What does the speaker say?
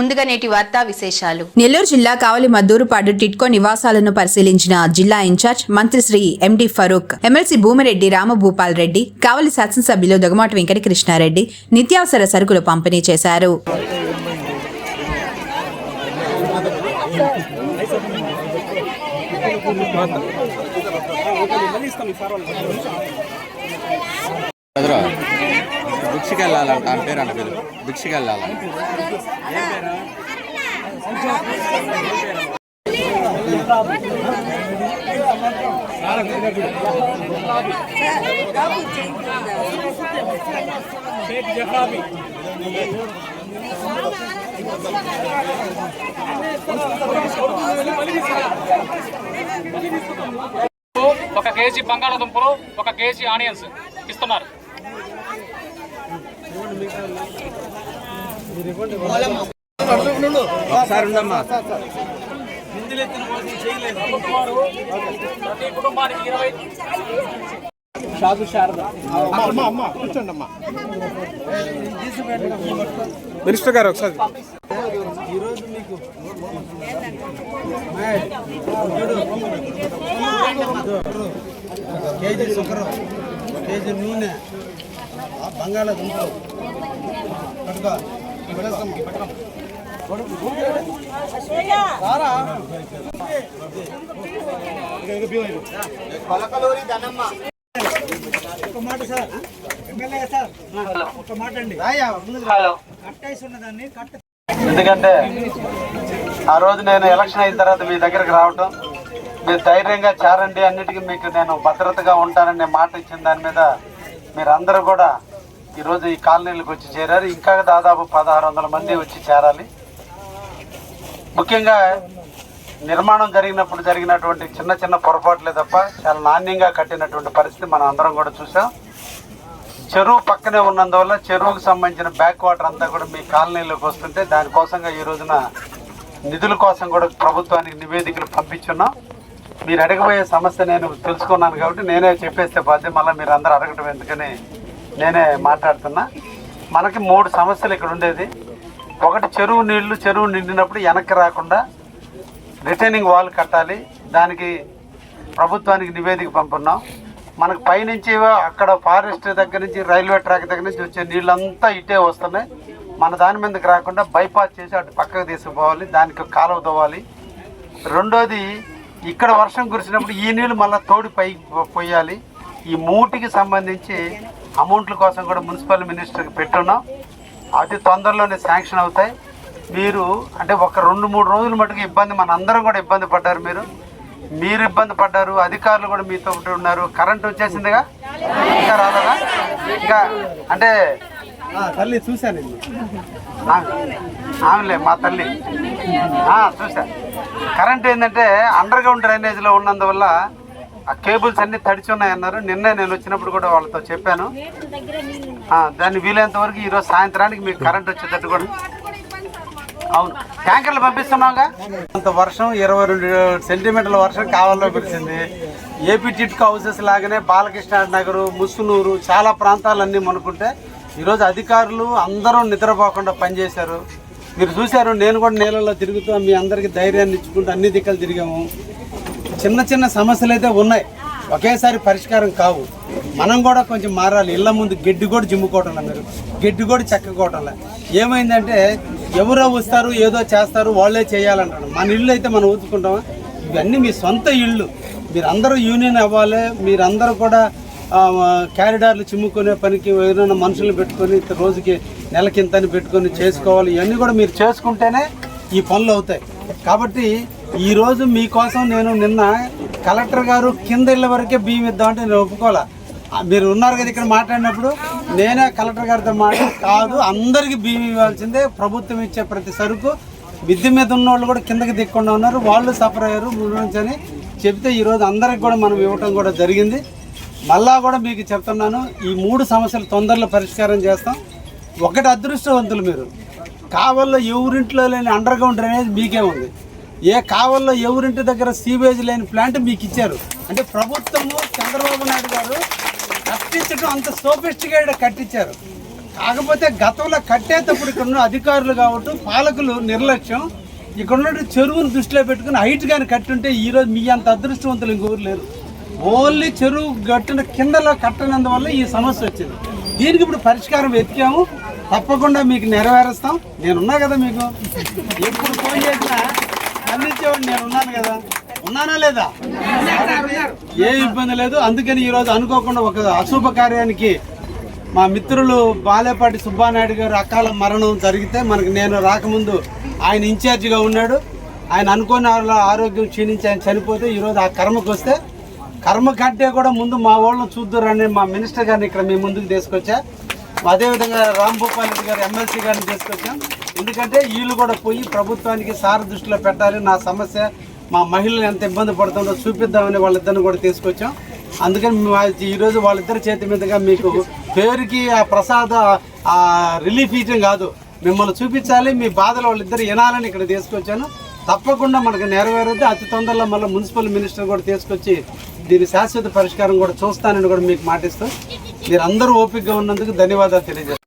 ముందుగా నేటి వార్తా విశేషాలు. నెల్లూరు జిల్లా కావలి మద్దూరుపాడు టిట్కో నివాసాలను పరిశీలించిన జిల్లా ఇన్ఛార్జ్ మంత్రి శ్రీ ఎండి ఫరూక్ ఎమ్మెల్సీ భూమిరెడ్డి రామభూపాల్ రెడ్డి కావలి శాసనసభ్యులు దొగమాటి వెంకటకృష్ణారెడ్డి నిత్యావసర సరుకులు పంపిణీ చేశారు. భిక్షకి వెళ్ళాలంట ఆ పేరు. అంట పేరు భిక్షకి వెళ్ళాలి ఒక కేజీ బంగాళాదుంపలు ఒక కేజీ ఆనియన్స్ ఇస్తున్నారు. ఒకసారి ఉండమ్మా షాదు శారద కూర్చోండి అమ్మా మినిస్టర్ గారు ఒకసారి. ఈరోజు మీకు కేజీ సుకరం కేజీ నూనె. బంగాళాదుంపలు. ఒక మాట సార్. ఎమ్మెల్యే సార్ ఒక మాట అండి. హలో. కట్టేసి ఉన్నదాన్ని కట్ట ఎందుకంటే ఆ రోజు నేను ఎలక్షన్ అయిన తర్వాత మీ దగ్గరికి రావటం మీరు ధైర్యంగా చేరండి అన్నిటికీ మీకు నేను భద్రతగా ఉంటానని నేను మాట ఇచ్చిన దాని మీద మీరందరూ కూడా ఈరోజు ఈ కాలనీలకు వచ్చి చేరారు. ఇంకా దాదాపు పదహారు వందల మంది వచ్చి చేరాలి. ముఖ్యంగా నిర్మాణం జరిగినప్పుడు జరిగినటువంటి చిన్న చిన్న పొరపాట్లే తప్ప చాలా నాణ్యంగా కట్టినటువంటి పరిస్థితి మనం అందరం కూడా చూసాం చెరువు పక్కనే ఉన్నందువల్ల చెరువుకు సంబంధించిన బ్యాక్ వాటర్ అంతా కూడా మీ కాలనీలోకి వస్తుంటే దానికోసంగా ఈ రోజున నిధుల కోసం కూడా ప్రభుత్వానికి నివేదికలు పంపించున్నాం. మీరు అడగబోయే సమస్య నేను తెలుసుకున్నాను కాబట్టి నేనే చెప్పేస్తే బాధ్యత మళ్ళీ మీరు అందరూ అడగటం ఎందుకని నేనే మాట్లాడుతున్నా. మనకి మూడు సమస్యలు ఇక్కడ ఉండేది. ఒకటి చెరువు నీళ్ళు చెరువు నిండినప్పుడు వెనక్కి రాకుండా రిటైనింగ్ వాల్ కట్టాలి. దానికి ప్రభుత్వానికి నివేదిక పంపున్నాం. మనకు పైనుంచి అక్కడ ఫారెస్ట్ దగ్గర నుంచి రైల్వే ట్రాక్ దగ్గర నుంచి వచ్చే నీళ్ళంతా ఇటే వస్తున్నాయి. మన దాని మీదకి రాకుండా బైపాస్ చేసి అటు పక్కకు తీసుకుపోవాలి. దానికి కాలువ తవ్వాలి. రెండోది ఇక్కడ వర్షం కురిసినప్పుడు ఈ నీళ్ళు మళ్ళీ తోడి పైకి పోయాలి. ఈ మూటికి సంబంధించి అమౌంట్ల కోసం కూడా మున్సిపల్ మినిస్టర్కి పెట్టున్నాం. అతి తొందరలోనే శాంక్షన్ అవుతాయి. మీరు అంటే ఒక రెండు మూడు రోజులు మటుకు ఇబ్బంది మన అందరం కూడా ఇబ్బంది పడ్డారు మీరు. మీరు ఇబ్బంది పడ్డారు అధికారులు కూడా మీతో ఉన్నారు కరెంట్ వచ్చేసిందిగా? ఇంకా రాలేదా? ఇంకా అంటే తల్లి చూశానండి ఆ- ఆమెలే మా తల్లి. ఆ, చూసా కరెంట్ ఏంటంటే అండర్ గ్రౌండ్ డ్రైనేజ్లో ఉన్నందువల్ల ఆ కేబుల్స్ అన్ని తడిచి ఉన్నాయన్నారు. నిన్నే నేను వచ్చినప్పుడు కూడా వాళ్ళతో చెప్పాను. ఆ, దాన్ని వీలైనంత వరకు ఈరోజు సాయంత్రానికి మీకు కరెంట్ వచ్చేటట్టు కూడా. అవును. ట్యాంకర్లు పంపిస్తున్నాంగా అంత వర్షం ఇరవై రెండు సెంటీమీటర్ల వర్షం కావాలో కురిసింది. ఏపీ టిట్కో హౌసెస్ లాగానే బాలకృష్ణ నగరు ముసునూరు చాలా ప్రాంతాలన్నీ మనుకుంటే ఈరోజు అధికారులు అందరూ నిద్రపోకుండా పనిచేశారు. మీరు చూశారు నేను కూడా నీళ్ళలో తిరుగుతూ మీ అందరికీ ధైర్యాన్ని ఇచ్చుకుంటూ అన్ని దిక్కలు తిరిగాము. చిన్న చిన్న సమస్యలు అయితే ఉన్నాయి. ఒకేసారి పరిష్కారం కావు. మనం కూడా కొంచెం మారాలి. ఇళ్ళ ముందు గడ్డి కూడా జిమ్ముకోవటంలా మీరు. గడ్డి కూడా చెక్కకోవటంలా. ఏమైందంటే ఎవరో వస్తారు ఏదో చేస్తారు వాళ్ళే చేయాలంటారు. మన ఇల్లు అయితే మనం ఊదుకుంటామా ఇవన్నీ మీ సొంత ఇళ్ళు. మీరందరూ యూనియన్ అవ్వాలి. మీరందరూ కూడా క్యారిడార్లు చిమ్ముకునే పనికి ఎవరైనా మనుషులు పెట్టుకొని రోజుకి నెలకింతని పెట్టుకొని చేసుకోవాలి. ఇవన్నీ కూడా మీరు చేసుకుంటేనే ఈ పనులు అవుతాయి. కాబట్టి ఈరోజు మీకోసం నేను నిన్న కలెక్టర్ గారు కింద ఇళ్ళ వరకే బియ్యం ఇద్దామంటే నేను ఒప్పుకోలే. మీరు ఉన్నారు కదా ఇక్కడ మాట్లాడినప్పుడు నేనే కలెక్టర్ గారితో మాట్లాడి కాదు అందరికీ బియ్యం ఇవ్వాల్సిందే ప్రభుత్వం ఇచ్చే ప్రతి సరుకు. విద్య మీద ఉన్న వాళ్ళు కూడా కిందకి దిక్కుండా ఉన్నారు. వాళ్ళు సఫర్ అయ్యారు అని చెప్తే ఈరోజు అందరికి కూడా మనం ఇవ్వటం కూడా జరిగింది. మళ్ళా కూడా మీకు చెప్తున్నాను ఈ మూడు సమస్యలు తొందరలో పరిష్కారం చేస్తాం. ఒకటి అదృష్టవంతులు మీరు. కావల్లో ఎవరింట్లో లేని అండర్ గ్రౌండ్ డ్రైనేజ్ మీకే ఉంది. ఏ కావల్లో ఎవరింటి దగ్గర సీవేజ్ లేని ప్లాంట్ మీకు ఇచ్చారు? అంటే ప్రభుత్వము చంద్రబాబు నాయుడు గారు కట్టించడం అంత సోఫిస్టికేటెడ్ కట్టించారు. కాకపోతే గతంలో కట్టేటప్పుడు ఇక్కడ ఉన్న అధికారులు కావటం పాలకులు నిర్లక్ష్యం. ఇక్కడ ఉన్న చెరువును దృష్టిలో పెట్టుకుని హైట్ కానీ కట్టుంటే ఈరోజు మీ అంత అదృష్టవంతులు ఇంకొకరు లేరు. ఓన్లీ చెరువు గట్టిన కిందలో కట్టనందువల్ల ఈ సమస్య వచ్చింది. దీనికి ఇప్పుడు పరిష్కారం వెతికాము. తప్పకుండా మీకు నెరవేరుస్తాం. నేనున్నా కదా మీకు? ఎప్పుడు ఫోన్ చేసినా అందించేవాడు నేను ఉన్నాను కదా. ఉన్నానా లేదా? ఏ ఇబ్బంది లేదు. అందుకని ఈరోజు అనుకోకుండా ఒక అశుభ కార్యానికి మా మిత్రులు బాలేపాటి సుబ్బానాయుడు గారు అకాల మరణం జరిగితే మనకి నేను రాకముందు ఆయన ఇన్ఛార్జిగా ఉన్నాడు. ఆయన అనుకోని వాళ్ళ ఆరోగ్యం క్షీణించి ఆయన చనిపోతే ఈరోజు ఆ కర్మకు వస్తే కర్మ కంటే కూడా ముందు మా వాళ్ళని చూద్దరని మా మినిస్టర్ గారిని ఇక్కడ మీ ముందుకు తీసుకొచ్చా. అదేవిధంగా రామ్ భూపాల్ రెడ్డి గారు ఎమ్మెల్సీ గారిని తీసుకొచ్చాం. ఎందుకంటే వీళ్ళు కూడా పోయి ప్రభుత్వానికి సార దృష్టిలో పెట్టాలి. నా సమస్య మా మహిళలు ఎంత ఇబ్బంది పడుతుందో చూపిద్దామని వాళ్ళిద్దరిని కూడా తీసుకొచ్చాం. అందుకని ఈరోజు వాళ్ళిద్దరి చేతి మీదుగా మీకు పేరుకి ఆ ప్రసాద ఆ రిలీఫ్ ఇవ్వడం కాదు. మిమ్మల్ని చూపించాలి మీ బాధలు వాళ్ళిద్దరు వినాలని ఇక్కడ తీసుకొచ్చాను. తప్పకుండా మనకు నెరవేరుద్ది. అతి తొందరలో మళ్ళీ మున్సిపల్ మినిస్టర్ కూడా తీసుకొచ్చి దీని శాశ్వత పరిష్కారం కూడా చూస్తానని కూడా మీకు మాటిస్తూ మీరు అందరూ ఓపికగా ఉన్నందుకు ధన్యవాదాలు తెలియజేస్తాను